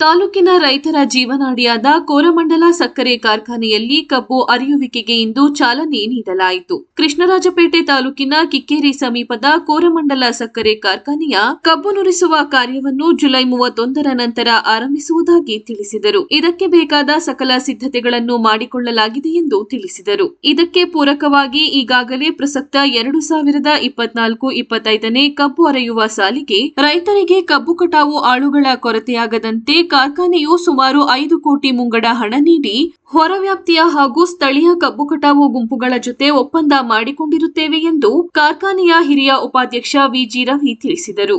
ತಾಲೂಕಿನ ರೈತರ ಜೀವನಾಡಿಯಾದ ಕೋರಮಂಡಲ ಸಕ್ಕರೆ ಕಾರ್ಖಾನೆಯಲ್ಲಿ ಕಬ್ಬು ಅರಿಯುವಿಕೆಗೆ ಇಂದು ಚಾಲನೆ ನೀಡಲಾಯಿತು. ಕೃಷ್ಣರಾಜಪೇಟೆ ತಾಲೂಕಿನ ಕಿಕ್ಕೇರಿ ಸಮೀಪದ ಕೋರಮಂಡಲ ಸಕ್ಕರೆ ಕಾರ್ಖಾನೆಯ ಕಬ್ಬು ನುರಿಸುವ ಕಾರ್ಯವನ್ನು ಜುಲೈ ಮೂವತ್ತೊಂದರ ನಂತರ ಆರಂಭಿಸುವುದಾಗಿ ತಿಳಿಸಿದರು. ಇದಕ್ಕೆ ಬೇಕಾದ ಸಕಲ ಸಿದ್ಧತೆಗಳನ್ನು ಮಾಡಿಕೊಳ್ಳಲಾಗಿದೆ ಎಂದು ತಿಳಿಸಿದರು. ಇದಕ್ಕೆ ಪೂರಕವಾಗಿ ಈಗಾಗಲೇ ಪ್ರಸಕ್ತ ಎರಡು ಸಾವಿರದ ಇಪ್ಪತ್ನಾಲ್ಕು ಇಪ್ಪತ್ತೈದನೇ ಕಬ್ಬು ಅರೆಯುವ ಸಾಲಿಗೆ ರೈತರಿಗೆ ಕಬ್ಬು ಕಟಾವು ಆಳುಗಳ ಕೊರತೆಯಾಗದಂತೆ ಕಾರ್ಖಾನೆಯು ಸುಮಾರು ಐದು ಕೋಟಿ ಮುಂಗಡ ಹಣ ನೀಡಿ ಹೊರವ್ಯಾಪ್ತಿಯ ಹಾಗೂ ಸ್ಥಳೀಯ ಕಬ್ಬು ಕಟಾವು ಗುಂಪುಗಳ ಜೊತೆ ಒಪ್ಪಂದ ಮಾಡಿಕೊಂಡಿರುತ್ತೇವೆ ಎಂದು ಕಾರ್ಖಾನೆಯ ಹಿರಿಯ ಉಪಾಧ್ಯಕ್ಷ ವಿಜಿ ರವಿ ತಿಳಿಸಿದರು.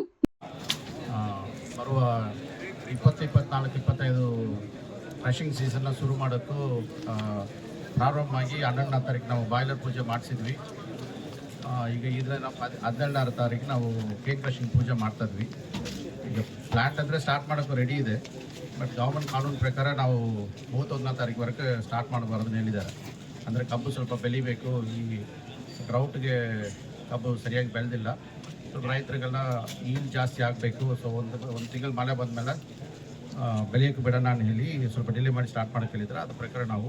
ಕ್ರಷಿಂಗ್ ಸೀಸನ್ನ ಶುರು ಮಾಡೋಕ್ಕೂ ಆ, ಪ್ರಾರಂಭವಾಗಿ ಹನ್ನೆರಡನೇ ತಾರೀಕು ನಾವು ಬಾಯ್ಲರ್ ಪೂಜೆ ಮಾಡಿಸಿದ್ವಿ. ಈಗ ಇದ್ರೆ ನಾವು ಹದ್ ತಾರೀಕು ನಾವು ಕೇಕ್ ಕ್ರಷಿಂಗ್ ಪೂಜೆ ಮಾಡ್ತಾ ಇದ್ವಿ. ಈಗ ಪ್ಲ್ಯಾಂಟ್ ಅಂದರೆ ಸ್ಟಾರ್ಟ್ ಮಾಡೋಕ್ಕೂ ರೆಡಿ ಇದೆ. ಬಟ್ ಗೌರ್ಮೆಂಟ್ ಕಾನೂನು ಪ್ರಕಾರ ನಾವು ಮೂವತ್ತೊಂದನೇ ತಾರೀಕುವರೆಗೆ ಸ್ಟಾರ್ಟ್ ಮಾಡಬಾರ್ದು ಹೇಳಿದ್ದಾರೆ. ಅಂದರೆ ಕಬ್ಬು ಸ್ವಲ್ಪ ಬೆಳಿಬೇಕು. ಈ ಡ್ರೌಟ್ಗೆ ಕಬ್ಬು ಸರಿಯಾಗಿ ಬೆಳೆದಿಲ್ಲ. ಸೊ ರೈತರಿಗೆಲ್ಲ ನೀರು ಜಾಸ್ತಿ ಆಗಬೇಕು. ಸೊ ಒಂದು ಒಂದು ತಿಂಗಳು ಮಳೆ ಬಂದಮೇಲೆ ಬೆಳೆಯೋಕ್ಕೆ ಬಿಡೋಣ ಅಂತ ಹೇಳಿ ಸ್ವಲ್ಪ ಡಿಲೇ ಮಾಡಿ ಸ್ಟಾರ್ಟ್ ಮಾಡೋಕ್ಕೆ ಹೇಳಿದ್ರೆ. ಅದ್ರ ಪ್ರಕಾರ ನಾವು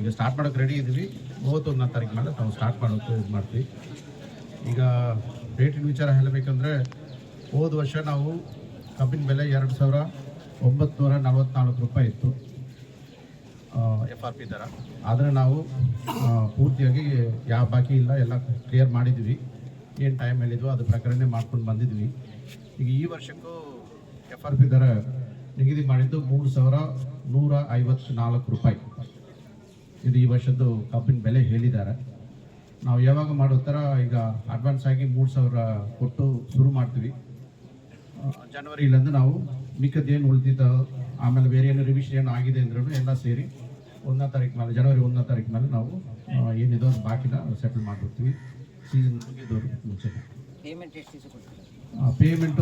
ಈಗ ಸ್ಟಾರ್ಟ್ ಮಾಡೋಕ್ಕೆ ರೆಡಿ ಇದ್ದೀವಿ ಮೂವತ್ತೊಂದನೇ ತಾರೀಕು ಮೇಲೆ ನಾವು ಸ್ಟಾರ್ಟ್ ಮಾಡೋಕ್ಕೆ ಇದು ಮಾಡ್ತೀವಿ. ಈಗ ರೇಟಿನ ವಿಚಾರ ಹೇಳಬೇಕಂದ್ರೆ ಹೋದ ವರ್ಷ ನಾವು ಕಬ್ಬಿನ ಬೆಲೆ ಎರಡು ಸಾವಿರ ಒಂಬತ್ತು ನಲವತ್ನಾಲ್ಕು ರೂಪಾಯಿ ಇತ್ತು. ಎಫ್ ಆರ್ ಪಿ ದರ. ಆದರೆ ನಾವು ಪೂರ್ತಿಯಾಗಿ ಯಾವ ಬಾಕಿ ಇಲ್ಲ ಎಲ್ಲ ಕ್ಲಿಯರ್ ಮಾಡಿದ್ವಿ. ಏನು ಟೈಮ್ ಹೇಳಿದ್ವು ಅದು ಪ್ರಕಾರನೇ ಮಾಡ್ಕೊಂಡು ಬಂದಿದ್ವಿ. ಈಗ ಈ ವರ್ಷಕ್ಕೂ ಎಫ್ ಆರ್ ಪಿ ದರ ನಿಗದಿ ಮಾಡಿದ್ದು ಮೂರು ಸಾವಿರ ನೂರ ಐವತ್ತು ನಾಲ್ಕು ರೂಪಾಯಿ. ಇದು ಈ ವರ್ಷದ್ದು ಕಬ್ಬಿನ ಬೆಲೆ ಹೇಳಿದ್ದಾರೆ. ನಾವು ಯಾವಾಗ ಮಾಡೋ ಥರ ಈಗ ಅಡ್ವಾನ್ಸ್ ಆಗಿ ಮೂರು ಸಾವಿರ ಕೊಟ್ಟು ಶುರು ಮಾಡ್ತೀವಿ. ಜನವರಿಲಿಂದ ನಾವು ಮಿಕ್ಕದ್ದು ಏನು ಉಳಿದಿದ್ದ ಆಮೇಲೆ ಬೇರೆ ಏನು ರಿವಿಷನ್ ಏನು ಆಗಿದೆ ಅಂದ್ರೂ ಎಲ್ಲ ಸೇರಿ ಒಂದನೇ ತಾರೀಕು ಮೇಲೆ ಜನವರಿ ಒಂದನೇ ತಾರೀಕು ಮೇಲೆ ನಾವು ಏನಿದೆ ಒಂದು ಬಾಕಿನ ಸೆಟಲ್ ಮಾಡಿಬಿಡ್ತೀವಿ. ಸೀಸನ್ ಮುಗಿದವರು ಮುಂಚೆ. ಪೇಮೆಂಟ್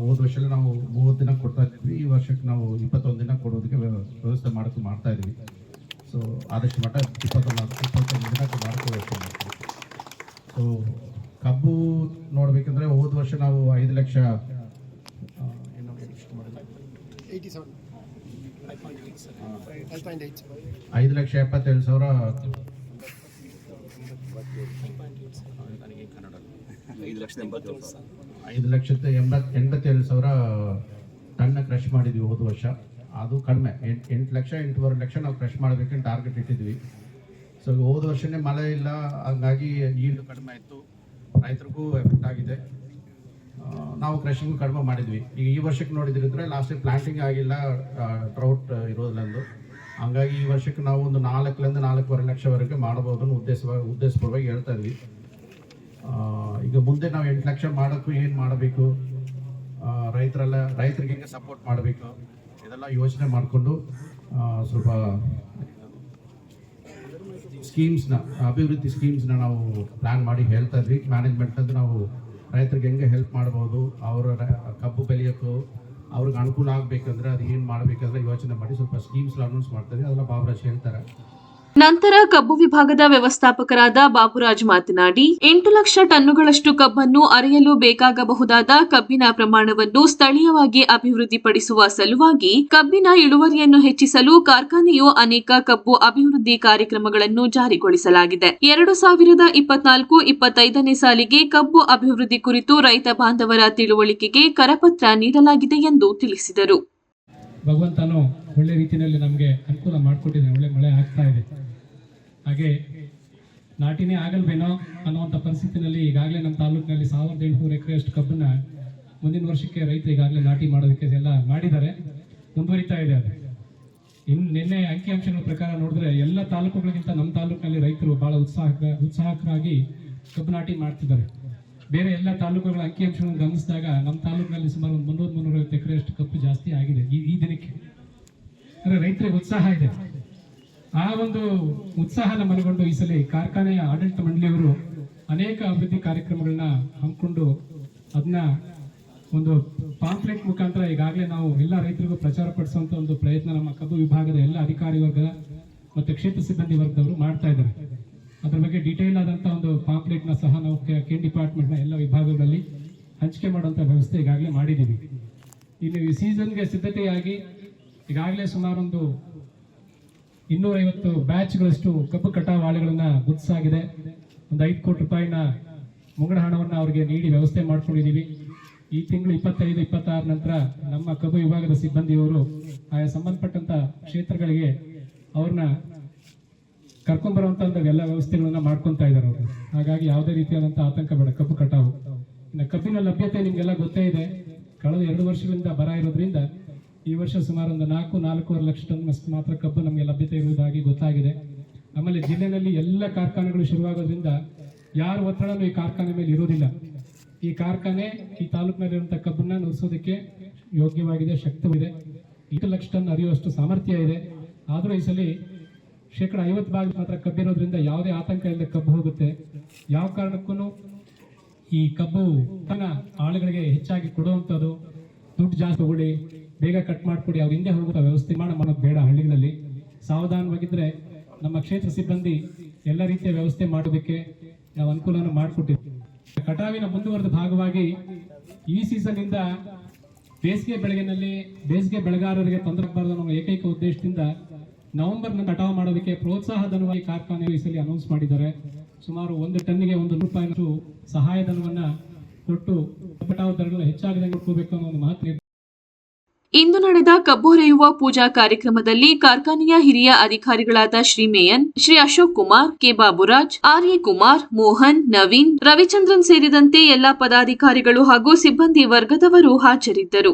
ಹೋದ ವರ್ಷದಲ್ಲಿ ನಾವು ಮೂವತ್ತು ದಿನ ಕೊಡ್ತಾ ಇದ್ವಿ. ಈ ವರ್ಷಕ್ಕೆ ನಾವು ಇಪ್ಪತ್ತೊಂದು ದಿನ ಕೊಡೋದಕ್ಕೆ ವ್ಯ- ವ್ಯವಸ್ಥೆ ಮಾಡೋಕ್ಕೆ ಮಾಡ್ತಾ ಇದ್ವಿ. ಸೊ ಆದಷ್ಟು ಮಟ್ಟ ಇಪ್ಪತ್ತೊಂದು ಇಪ್ಪತ್ತೊಂದು ದಿನಕ್ಕೆ ಮಾಡ್ಕೋಬೇಕು ಸೊ ಕಬ್ಬು ನೋಡಬೇಕಂದ್ರೆ ಹೋದ ವರ್ಷ ನಾವು ಐದು ಲಕ್ಷ? ಐದು ಲಕ್ಷ ಎಪ್ಪತ್ತೇಳು ಸಾವಿರ. ಐದು ಲಕ್ಷದ ಎಂಬತ್ ಎಂಬತ್ತೇಳು ಸಾವಿರ ಟನ್ನ ಕ್ರಶ್ ಮಾಡಿದ್ವಿ ಹೋದ ವರ್ಷ. ಅದು ಕಡಿಮೆ ಎಂಟು ಎಂಟು ಲಕ್ಷ ಎಂಟೂವರೆ ಲಕ್ಷ ನಾವು ಕ್ರಶ್ ಮಾಡಬೇಕಂತ ಟಾರ್ಗೆಟ್ ಇಟ್ಟಿದ್ವಿ. ಸೊ ಹೋದ ವರ್ಷನೇ ಮಳೆ ಇಲ್ಲ ಹಂಗಾಗಿ ಈಲ್ಡ್ ಕಡಿಮೆ ಆಯಿತು. ರೈತರಿಗೂ ಎಫೆಕ್ಟ್ ಆಗಿದೆ. ನಾವು ಕ್ರಷಿಂಗ್ ಕಡಿಮೆ ಮಾಡಿದ್ವಿ. ಈಗ ಈ ವರ್ಷಕ್ಕೆ ನೋಡಿದ್ರೆ ಲಾಸ್ಟ್ ಪ್ಲಾಂಟಿಂಗ್ ಆಗಿಲ್ಲ ಡ್ರೌಟ್ ಇರೋದ್ರಂದು ಹಂಗಾಗಿ ಈ ವರ್ಷಕ್ಕೆ ನಾವು ಒಂದು ನಾಲ್ಕರಿಂದ ನಾಲ್ಕೂವರೆ ಲಕ್ಷವರೆಗೆ ಮಾಡಬಹುದು ಉದ್ದೇಶ ಉದ್ದೇಶಪೂರ್ವವಾಗಿ ಹೇಳ್ತಾ ಇದ್ವಿ. ಈಗ ಮುಂದೆ ನಾವು ಎಂಟು ಲಕ್ಷ ಮಾಡೋಕ್ಕೂ ಏನು ಮಾಡಬೇಕು? ರೈತರೆಲ್ಲ, ರೈತರಿಗೆ ಸಪೋರ್ಟ್ ಮಾಡಬೇಕು? ಇದೆಲ್ಲ ಯೋಚನೆ ಮಾಡಿಕೊಂಡು ಸ್ವಲ್ಪ ಸ್ಕೀಮ್ಸ್ನ ಅಭಿವೃದ್ಧಿ ಸ್ಕೀಮ್ಸ್ನ ನಾವು ಪ್ಲ್ಯಾನ್ ಮಾಡಿ ಹೇಳ್ತಾ ಇದ್ವಿ. ಮ್ಯಾನೇಜ್ಮೆಂಟ್ ನಾವು ರೈತರಿಗೆ ಹೆಂಗೆ ಹೆಲ್ಪ್ ಮಾಡ್ಬೋದು, ಅವರ ಕಬ್ಬು ಬೆಳೆಯೋಕ್ಕೂ ಅವ್ರಿಗೆ ಅನುಕೂಲ ಆಗಬೇಕಂದ್ರೆ ಅದು ಏನು ಮಾಡಬೇಕಂದ್ರೆ ಯೋಚನೆ ಮಾಡಿ ಸ್ವಲ್ಪ ಸ್ಕೀಮ್ಸ್ ಅನೌನ್ಸ್ ಮಾಡ್ತಾರೆ ಅದೆಲ್ಲ ಬಾಬರಾಜ್ ಹೇಳ್ತಾರೆ. ನಂತರ ಕಬ್ಬು ವಿಭಾಗದ ವ್ಯವಸ್ಥಾಪಕರಾದ ಬಾಬುರಾಜ್ ಮಾತನಾಡಿ, ಎಂಟು ಲಕ್ಷ ಟನ್ನುಗಳಷ್ಟು ಕಬ್ಬನ್ನು ಅರೆಯಲು ಬೇಕಾಗಬಹುದಾದ ಕಬ್ಬಿನ ಪ್ರಮಾಣವನ್ನು ಸ್ಥಳೀಯವಾಗಿ ಅಭಿವೃದ್ಧಿಪಡಿಸುವ ಸಲುವಾಗಿ ಕಬ್ಬಿನ ಇಳುವರಿಯನ್ನು ಹೆಚ್ಚಿಸಲು ಕಾರ್ಖಾನೆಯು ಅನೇಕ ಕಬ್ಬು ಅಭಿವೃದ್ಧಿ ಕಾರ್ಯಕ್ರಮಗಳನ್ನು ಜಾರಿಗೊಳಿಸಲಾಗಿದೆ. ಎರಡು ಸಾವಿರದ ಇಪ್ಪತ್ನಾಲ್ಕು ಇಪ್ಪತ್ತೈದನೇ ಸಾಲಿಗೆ ಕಬ್ಬು ಅಭಿವೃದ್ಧಿ ಕುರಿತು ರೈತ ಬಾಂಧವರ ತಿಳುವಳಿಕೆಗೆ ಕರಪತ್ರ ನೀಡಲಾಗಿದೆ ಎಂದು ತಿಳಿಸಿದರು. ಭಗವಂತನು ಒಳ್ಳೆ ರೀತಿಯಲ್ಲಿ ನಮಗೆ ಅನುಕೂಲ ಮಾಡಿಕೊಟ್ಟಿದ್ದಾನೆ ಒಳ್ಳೆ ಮಳೆ ಆಗ್ತಾ ಇದೆ. ಹಾಗೆ ನಾಟಿನೇ ಆಗಲ್ವೇನೋ ಅನ್ನುವಂಥ ಪರಿಸ್ಥಿತಿನಲ್ಲಿ ಈಗಾಗಲೇ ನಮ್ಮ ತಾಲೂಕಿನಲ್ಲಿ ಸಾವಿರದ ಎಂಟುನೂರು ಎಕರೆಯಷ್ಟು ಕಬ್ಬನ್ನ ಮುಂದಿನ ವರ್ಷಕ್ಕೆ ರೈತರು ಈಗಾಗಲೇ ನಾಟಿ ಮಾಡೋದಕ್ಕೆ ಎಲ್ಲ ಮಾಡಿದ್ದಾರೆ. ಮುಂದುವರಿತಾ ಇದೆ ಅದು. ಇನ್ನು ನಿನ್ನೆ ಅಂಕಿಅಂಶಗಳ ಪ್ರಕಾರ ನೋಡಿದ್ರೆ ಎಲ್ಲ ತಾಲೂಕುಗಳಿಗಿಂತ ನಮ್ಮ ತಾಲೂಕಿನಲ್ಲಿ ರೈತರು ಭಾಳ ಉತ್ಸಾಹ ಉತ್ಸಾಹಕರಾಗಿ ಕಬ್ಬು ನಾಟಿ ಮಾಡ್ತಿದ್ದಾರೆ. ಬೇರೆ ಎಲ್ಲ ತಾಲೂಕುಗಳ ಅಂಕಿಅಂಶಗಳನ್ನು ಗಮನಿಸಿದಾಗ ನಮ್ಮ ತಾಲೂಕಿನಲ್ಲಿ ಸುಮಾರು ಒಂದು ಮುನ್ನೂರು, ಮುನ್ನೂರೈವತ್ತು ಎಕರೆಯಷ್ಟು ಕಪ್ಪು ಜಾಸ್ತಿ ಆಗಿದೆ ಈ ಈ ದಿನಕ್ಕೆ. ಅಂದರೆ ರೈತರಿಗೆ ಉತ್ಸಾಹ ಇದೆ. ಆ ಒಂದು ಉತ್ಸಾಹನ ಮನಗೊಂಡು ಈ ಸಲ ಕಾರ್ಖಾನೆಯ ಆಡಳಿತ ಮಂಡಳಿಯವರು ಅನೇಕ ಅಭಿವೃದ್ಧಿ ಕಾರ್ಯಕ್ರಮಗಳನ್ನ ಹಮ್ಮಿಕೊಂಡು ಅದನ್ನ ಒಂದು ಪಾಂಪ್ಲೆಟ್ ಮುಖಾಂತರ ಈಗಾಗಲೇ ನಾವು ಎಲ್ಲ ರೈತರಿಗೂ ಪ್ರಚಾರ ಪಡಿಸುವಂತ ಒಂದು ಪ್ರಯತ್ನ ನಮ್ಮ ಕಬ್ಬು ವಿಭಾಗದ ಎಲ್ಲ ಅಧಿಕಾರಿ ವರ್ಗ ಮತ್ತು ಕ್ಷೇತ್ರ ಸಿಬ್ಬಂದಿ ವರ್ಗದವರು ಮಾಡ್ತಾ ಇದ್ದಾರೆ. ಅದ್ರ ಬಗ್ಗೆ ಡೀಟೇಲ್ ಆದಂಥ ಒಂದು ಪಾಂಪ್ಲೆಟ್ನ ಸಹ ನಾವು ಡಿಪಾರ್ಟ್ಮೆಂಟ್ನ ಎಲ್ಲ ವಿಭಾಗಗಳಲ್ಲಿ ಹಂಚಿಕೆ ಮಾಡುವಂತ ವ್ಯವಸ್ಥೆ ಈಗಾಗಲೇ ಮಾಡಿದ್ದೀವಿ. ಇನ್ನು ಈ ಸೀಸನ್ಗೆ ಸಿದ್ಧತೆಯಾಗಿ ಈಗಾಗಲೇ ಸುಮಾರೊಂದು ಇನ್ನೂರೈವತ್ತು ಬ್ಯಾಚ್ಗಳಷ್ಟು ಕಬ್ಬು ಕಟಾವು ಆಳುಗಳನ್ನ ಗುರುತಿಸಾಗಿದೆ ಒಂದು ಐದು ಕೋಟಿ ರೂಪಾಯಿನ ಮುಂಗಡ ಹಣವನ್ನು ಅವರಿಗೆ ನೀಡಿ ವ್ಯವಸ್ಥೆ ಮಾಡ್ಕೊಂಡಿದ್ದೀವಿ. ಈ ತಿಂಗಳು ಇಪ್ಪತ್ತೈದು, ಇಪ್ಪತ್ತಾರು ನಂತರ ನಮ್ಮ ಕಬ್ಬು ವಿಭಾಗದ ಸಿಬ್ಬಂದಿಯವರು ಆಯಾ ಸಂಬಂಧಪಟ್ಟಂತ ಕ್ಷೇತ್ರಗಳಿಗೆ ಅವ್ರನ್ನ ಕರ್ಕೊಂಡ್ಬರುವಂತ ಎಲ್ಲ ವ್ಯವಸ್ಥೆಗಳನ್ನ ಮಾಡ್ಕೊತಾ ಇದ್ದಾರೆ ಅವರು. ಹಾಗಾಗಿ ಯಾವುದೇ ರೀತಿಯಾದಂಥ ಆತಂಕ ಬೇಡ, ಕಬ್ಬು ಕಟಾವು. ಇನ್ನು ಕಬ್ಬಿನ ಲಭ್ಯತೆ ನಿಮಗೆಲ್ಲ ಗೊತ್ತೇ ಇದೆ. ಕಳೆದ ಎರಡು ವರ್ಷಗಳಿಂದ ಬರ ಇರೋದ್ರಿಂದ ಈ ವರ್ಷ ಸುಮಾರು ಒಂದು ನಾಲ್ಕು, ನಾಲ್ಕೂವರೆ ಲಕ್ಷ ಟನ್ ಮಾತ್ರ ಕಬ್ಬು ನಮಗೆ ಲಭ್ಯತೆ ಇರುವುದಾಗಿ ಗೊತ್ತಾಗಿದೆ. ಆಮೇಲೆ ಜಿಲ್ಲೆಯಲ್ಲಿ ಎಲ್ಲ ಕಾರ್ಖಾನೆಗಳು ಶುರುವಾಗೋದ್ರಿಂದ ಯಾರ ಒತ್ತಡನೂ ಈ ಕಾರ್ಖಾನೆ ಮೇಲೆ ಇರೋದಿಲ್ಲ ಈ ಕಾರ್ಖಾನೆ ಈ ತಾಲೂಕಿನಲ್ಲಿರುವಂಥ ಕಬ್ಬನ್ನ ನುಡಿಸೋದಕ್ಕೆ ಯೋಗ್ಯವಾಗಿದೆ ಶಕ್ತವಿದೆ ಎಂಟು ಲಕ್ಷ ಟನ್ ಅರಿಯುವಷ್ಟು ಸಾಮರ್ಥ್ಯ ಇದೆ. ಆದರೂ ಈ ಸಲ ಶೇಕಡ ಐವತ್ತು ಭಾಗ ಮಾತ್ರ ಕಬ್ಬಿರೋದ್ರಿಂದ ಯಾವುದೇ ಆತಂಕ ಇಲ್ಲದೆ ಕಬ್ಬು ಹೋಗುತ್ತೆ. ಯಾವ ಕಾರಣಕ್ಕೂ ಈ ಕಬ್ಬು ತನ್ನ ಆಳುಗಳಿಗೆ ಹೆಚ್ಚಾಗಿ ಕೊಡುವಂಥದ್ದು ದುಡ್ಡು ಜಾಸ್ತಿ ತಗೊಳ್ಳಿ, ಬೇಗ ಕಟ್ ಮಾಡಿಕೊಡಿ, ಅವ್ರ ಹಿಂದೆ ಹೋಗುವ ವ್ಯವಸ್ಥೆ ಮಾಡ ಮಾಡೋದು ಬೇಡ ಹಳ್ಳಿಗಳಲ್ಲಿ. ಸಾವಧಾನವಾಗಿದ್ದರೆ ನಮ್ಮ ಕ್ಷೇತ್ರ ಸಿಬ್ಬಂದಿ ಎಲ್ಲ ರೀತಿಯ ವ್ಯವಸ್ಥೆ ಮಾಡೋದಕ್ಕೆ ನಾವು ಅನುಕೂಲನ ಮಾಡಿಕೊಟ್ಟಿದ್ದೀವಿ. ಕಟಾವಿನ ಮುಂದುವರೆದ ಭಾಗವಾಗಿ ಈ ಸೀಸನ್ನಿಂದ ಬೇಸಿಗೆ ಬೆಳಗಿನಲ್ಲಿ ಬೇಸಿಗೆ ಬೆಳೆಗಾರರಿಗೆ ತೊಂದರೆ ಆಗಬಾರ್ದು ಅನ್ನೋ ಏಕೈಕ ಉದ್ದೇಶದಿಂದ ನವೆಂಬರ್ ಕಟಾವು ಮಾಡೋದಕ್ಕೆ ಪ್ರೋತ್ಸಾಹ ಧನವಾಗಿ ಕಾರ್ಖಾನೆ ಈ ಅನೌನ್ಸ್ ಮಾಡಿದ್ದಾರೆ. ಸುಮಾರು ಒಂದು ಟನ್ನಿಗೆ ಒಂದು ರೂಪಾಯಿನಷ್ಟು ಸಹಾಯಧನವನ್ನ ಕೊಟ್ಟು ಕಟಾವು ದರಗಳು ಹೆಚ್ಚಾಗದಂಗೆ ನೋಡ್ಕೋಬೇಕು ಅನ್ನೋ ಒಂದು ಮಹತ್ವ ಇಂದು. ನಡೆದ ಕಬ್ಬೊರೆಯುವ ಪೂಜಾ ಕಾರ್ಯಕ್ರಮದಲ್ಲಿ ಕಾರ್ಖಾನೆಯ ಹಿರಿಯ ಅಧಿಕಾರಿಗಳಾದ Shri ಮೇಯನ್, Shri Ashok Kumar, K Baburaj, R A Kumar, Mohan, Naveen, Ravichandran ಸೇರಿದಂತೆ ಎಲ್ಲಾ ಪದಾಧಿಕಾರಿಗಳು ಹಾಗೂ ಸಿಬ್ಬಂದಿ ವರ್ಗದವರು ಹಾಜರಿದ್ದರು.